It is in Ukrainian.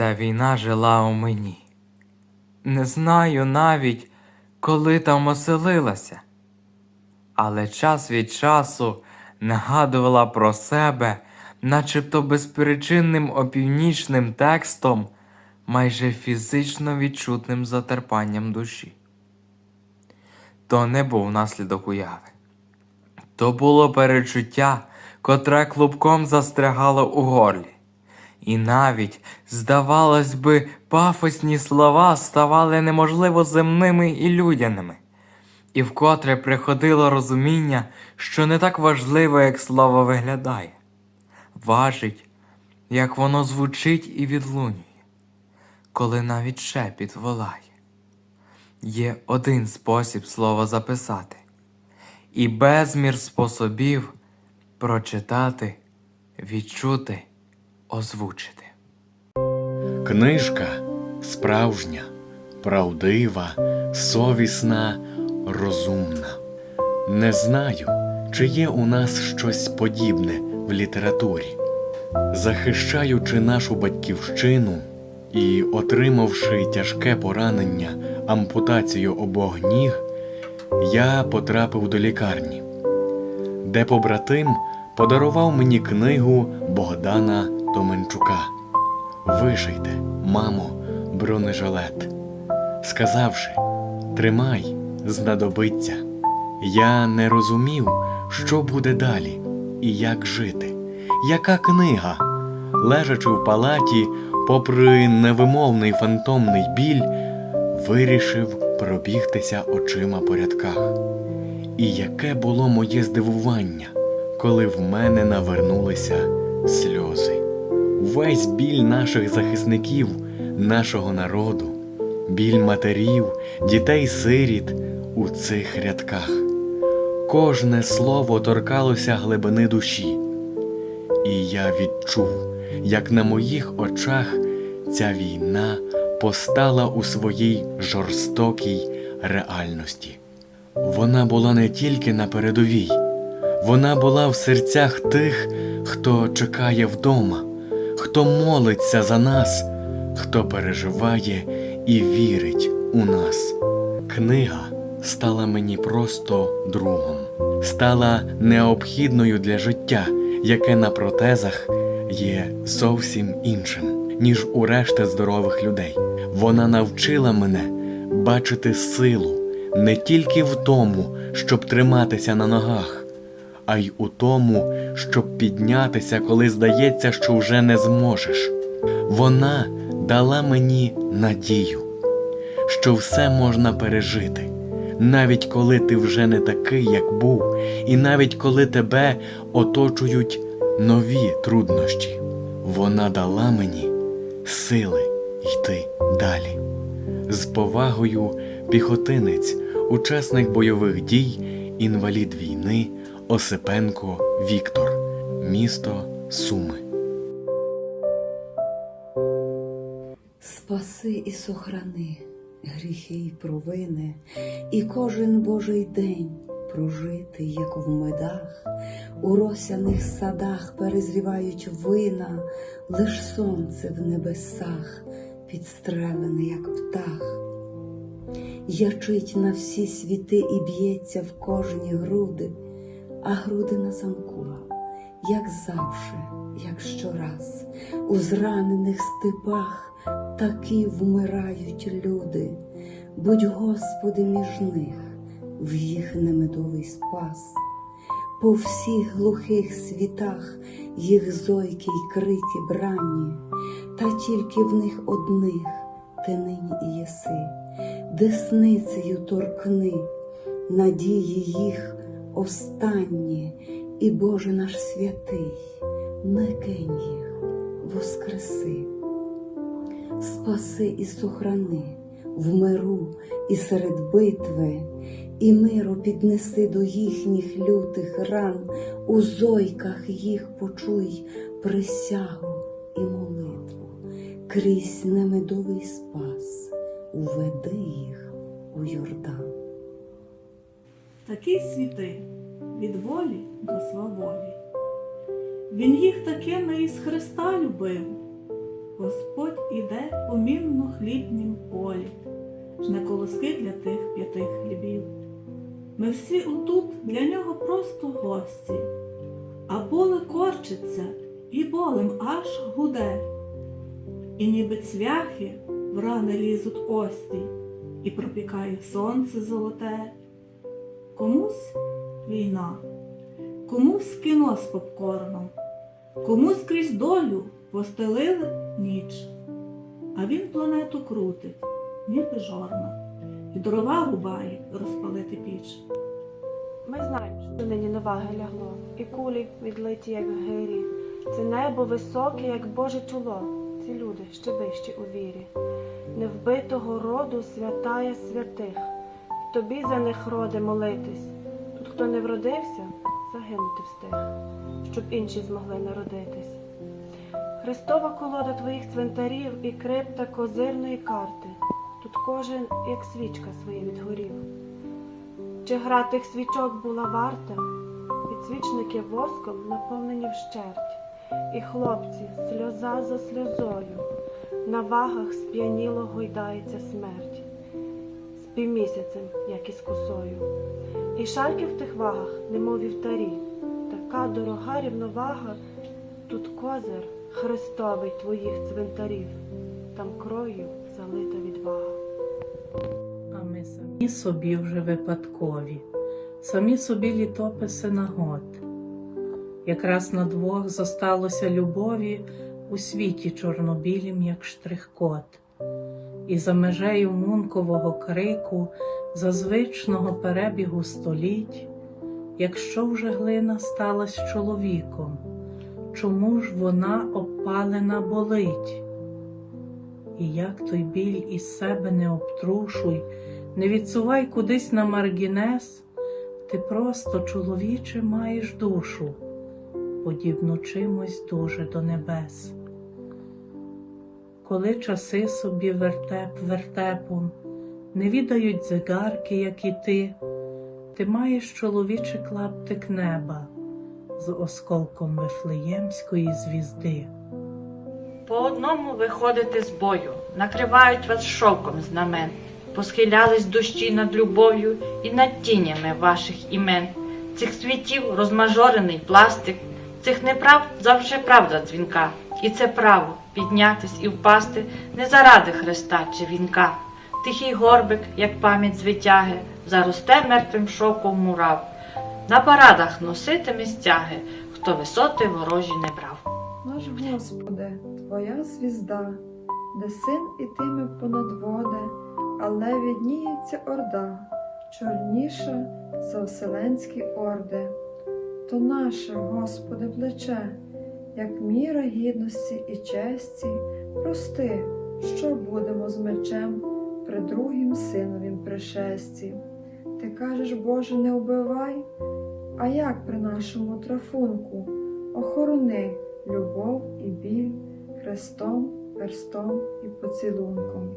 Ця війна жила у мені. Не знаю навіть, коли там оселилася, але час від часу нагадувала про себе, начебто безперечинним опівнічним текстом, майже фізично відчутним затерпанням душі. То не був наслідок уяви. То було перечуття, котре клубком застрягало у горлі. І навіть, здавалось би, пафосні слова ставали неможливо земними і людяними, і вкотре приходило розуміння, що не так важливо, як слово виглядає, важить, як воно звучить і відлунює, коли навіть шепіт волає. Є один спосіб слово записати, і безмір способів прочитати, відчути, озвучити. Книжка справжня, правдива, совісна, розумна. Не знаю, чи є у нас щось подібне в літературі. Захищаючи нашу батьківщину і отримавши тяжке поранення ампутацію обох ніг, я потрапив до лікарні, де побратим подарував мені книгу Богдана Томенчука. Вишийте, мамо, бронежилет, сказавши, тримай, знадобиться. Я не розумів, що буде далі і як жити. Яка книга? Лежачи в палаті, попри невимовний фантомний біль, вирішив пробігтися очима по рядках. І яке було моє здивування, коли в мене навернулися сльози. Весь біль наших захисників, нашого народу, біль матерів, дітей-сиріт у цих рядках. Кожне слово торкалося глибини душі, і я відчув, як на моїх очах ця війна постала у своїй жорстокій реальності. Вона була не тільки на передовій, вона була в серцях тих, хто чекає вдома, хто молиться за нас, хто переживає і вірить у нас. Книга стала мені просто другом, стала необхідною для життя, яке на протезах є зовсім іншим, ніж у решти здорових людей. Вона навчила мене бачити силу не тільки в тому, щоб триматися на ногах, а й у тому, щоб піднятися, коли здається, що вже не зможеш. Вона дала мені надію, що все можна пережити, навіть коли ти вже не такий, як був, і навіть коли тебе оточують нові труднощі. Вона дала мені сили йти далі. З повагою піхотинець, учасник бойових дій, інвалід війни Осипенко Віктор, місто Суми. Спаси і сохрани гріхи й провини, і кожен Божий день прожити, як в медах, у росяних садах перезрівають вина, лиш сонце в небесах, підстрелене, як птах. Ячить на всі світи і б'ється в кожні груди, а груди на як завше, як щораз, у зранених степах такі вмирають люди, будь Господи між них, в їх немедовий спас. По всіх глухих світах їх зойки й крики бранні, та тільки в них одних ти нині і єси, десницею торкни, надії їх останні, і Боже наш святий, не кинь їх, воскреси. Спаси і сохрани в миру і серед битви, і миру піднеси до їхніх лютих ран, у зойках їх почуй присягу і молитву, крізь немедовий спас, уведи їх у Йордан. Такі світи від волі до сваволі. Він їх такими із Христа любив, Господь іде по мінно хлібнім полі, жне колоски для тих п'яти хлібів. Ми всі отут для нього просто гості, а поле корчиться і болем аж гуде. І ніби цвяхи в рани лізуть ості, і пропікає сонце золоте. Комусь війна, комусь кіно з попкорном, комусь крізь долю постелили ніч, а він планету крутить, ніби жорна, і дрова рубає розпалити піч. Ми знаємо, що нині наваги лягло, і кулі відлиті, як гирі. Це небо високе, як Боже чоло, ці люди ще вищі у вірі. Невбитого роду святая святих, тобі за них роди молитись. Тут хто не вродився, загинути встиг, щоб інші змогли народитись. Христова колода твоїх цвинтарів і крипта козирної карти. Тут кожен, як свічка своє відгорів. Чи гра тих свічок була варта? Підсвічники воском наповнені вщерть, і хлопці, сльоза за сльозою, на вагах сп'яніло гойдається смерть, півмісяцем, як із косою. І шальки в тих вагах, немов вівтарі, така дорога рівновага, тут козир Христовий твоїх цвинтарів, там кров'ю залита відвага. А ми самі собі вже випадкові, самі собі літописи нагод. Якраз на двох зосталося любові у світі чорнобілім, як штрих-код. І за межею мункового крику, за звичного перебігу століть, якщо вже глина сталась чоловіком, чому ж вона обпалена болить? І як той біль із себе не обтрушуй, не відсувай кудись на маргінес, ти просто, чоловіче, маєш душу, подібну чимось дуже до небес. Коли часи собі вертеп вертепом, не відають зигарки, як і ти, ти маєш чоловіче клаптик неба з осколком Вифлеємської звізди. По одному виходите з бою, накривають вас шовком знамен, посхилялись дощі над любов'ю і над тінями ваших імен, цих світів розмажорений пластик, цих неправд завжди правда дзвінка, і це право піднятись і впасти не заради Христа чи вінка. Тихий горбик, як пам'ять звитяги, заросте мертвим шовком мурав. На парадах носитиме стяги, хто висоти ворожі не брав. Наш Господи, Твоя звізда, де син ітиме понад води, але відніється орда, чорніша за вселенські орди. То наше, Господи, плече, як міра гідності і честі, прости, що будемо з мечем при другім синовім пришесті. Ти кажеш, Боже, не убивай, а як при нашому трафунку? Охорони любов і біль хрестом, перстом і поцілунком.